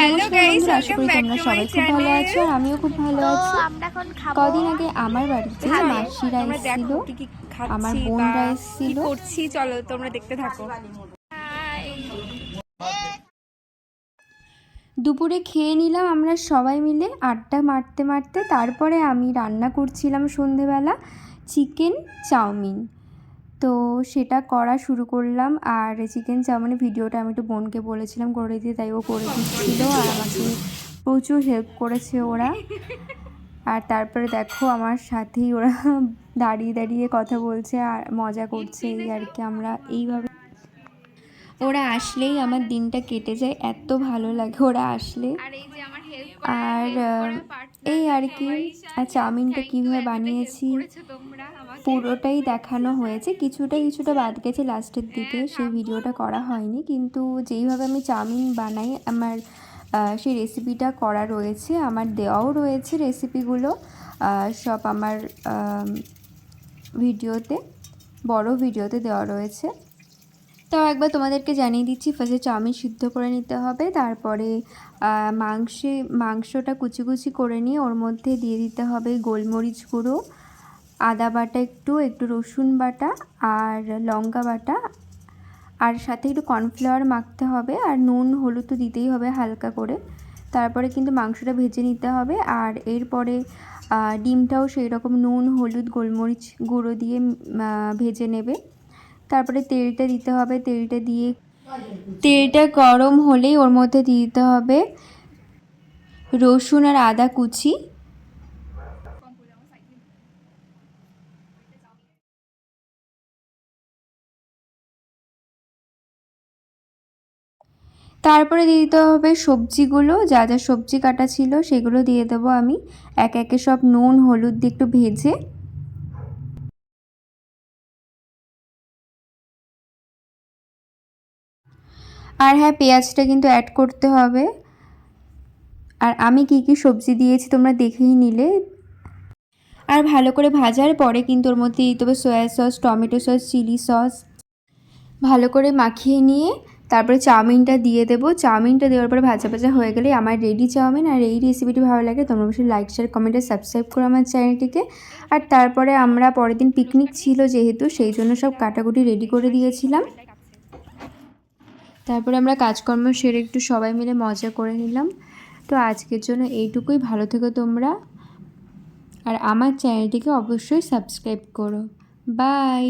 নমস্কার আশা করি তোমরা টু সবাই খুব ভালো আছো আর আমিও খুব ভালো আছি। কদিন আগে আমার বাড়িতে। মাসিরা এসেছিল আমার বোনরা এসেছিল। করছি চলো তোমরা দেখতে থাকো। দুপুরে খেয়ে নিলাম আমরা সবাই মিলে আড্ডা মারতে মারতে। তারপরে আমি রান্না করছিলাম সন্ধেবেলা চিকেন চাউমিন। তো সেটা করা শুরু করলাম। আর চিকেন চাউমিনের ভিডিওটা আমি একটু বোনকে বলেছিলাম, করে দিয়ে তাই ও করে দিচ্ছিল। আর আমাকে প্রচুর হেল্প করেছে ওরা। আর তারপরে দেখো আমার সাথেই ওরা দাঁড়িয়ে দাঁড়িয়ে কথা বলছে আর মজা করছে এই আর কি। আমরা এইভাবে ওরা আসলেই আমার দিনটা কেটে যায় এত ভালো লাগে ওরা আসলে। আর এই আর আহ, এই আর কি আর চাউমিনটা কীভাবে বানিয়েছি? পুরোটাই দেখানো হয়েছে কিছুটা কিছুটা বাদ গেছে লাস্টের দিকে সেই ভিডিওটা করা হয়নি কিন্তু যেইভাবে আমি চাউমিন বানাই আমার সেই রেসিপিটা করা রয়েছে আমার দেওয়াও রয়েছে রেসিপিগুলো সব আমার ভিডিওতে বড় ভিডিওতে দেওয়া রয়েছে। তো একবার তোমাদেরকে জানিয়ে দিচ্ছি ফার্স্টে চাউমিন সিদ্ধ করে নিতে হবে, তারপরে মাংসে, মাংসটা কুচি কুচি করে নিয়ে ওর মধ্যে দিয়ে দিতে হবে গোলমরিচ গুঁড়ো, আদা বাটা একটু একটু রসুন বাটা আর লঙ্কা বাটা, আর সাথে একটু কর্নফ্লাওয়ার মাখতে হবে আর নুন, হলুদ তো দিতেই হবে হালকা করে, তারপরে কিন্তু মাংসটা ভেজে নিতে হবে আর এরপরে ডিমটাও সেই রকম নুন, হলুদ, গোলমরিচ গুঁড়ো দিয়ে ভেজে নেবে। তারপরে তেলটা দিতে হবে, তেলটা দিয়ে তেলটা গরম হলেই ওর মধ্যে দিয়ে দিতে হবে রসুন আর আদা কুচি। তারপরে দিয়ে দিতে হবে সবজিগুলো, যা যা সবজি কাটা ছিল সেগুলো দিয়ে দেবো আমি। এক একে সব নুন, হলুদ দিয়ে একটু ভেজে আর হ্যাঁ পেঁয়াজটা কিন্তু অ্যাড করতে হবে। আর আমি কি কি সবজি দিয়েছি তোমরা দেখেই নিলে। আর ভালো করে ভাজার পরে কিন্তু ওর মধ্যে দিতে হবে soya sauce tomato sauce chilli sauce ভালো করে মাখিয়ে নিয়ে তারপরে চাউমিনটা দিয়ে দেবো। চাউমিনটা দেওয়ার পরে ভাজা ভাজা হয়ে গেলে আমার রেডি চাউমিন। আর এই রেসিপিটি ভালো লাগে তোমরা অবশ্যই লাইক শেয়ার কমেন্টে সাবস্ক্রাইব করো আমার চ্যানেলটিকে আর তারপরে আমরা পরের দিন পিকনিক ছিল যেহেতু, সেই জন্য সব কাটাকুটি রেডি করে দিয়েছিলাম। তারপরে আমরা কাজকর্ম সেরে একটু সবাই মিলে মজা করে নিলাম। তো আজকের জন্য এইটুকুই। ভালো থেকো তোমরা। আর আমার চ্যানেলটিকে অবশ্যই সাবস্ক্রাইব করো। বাই।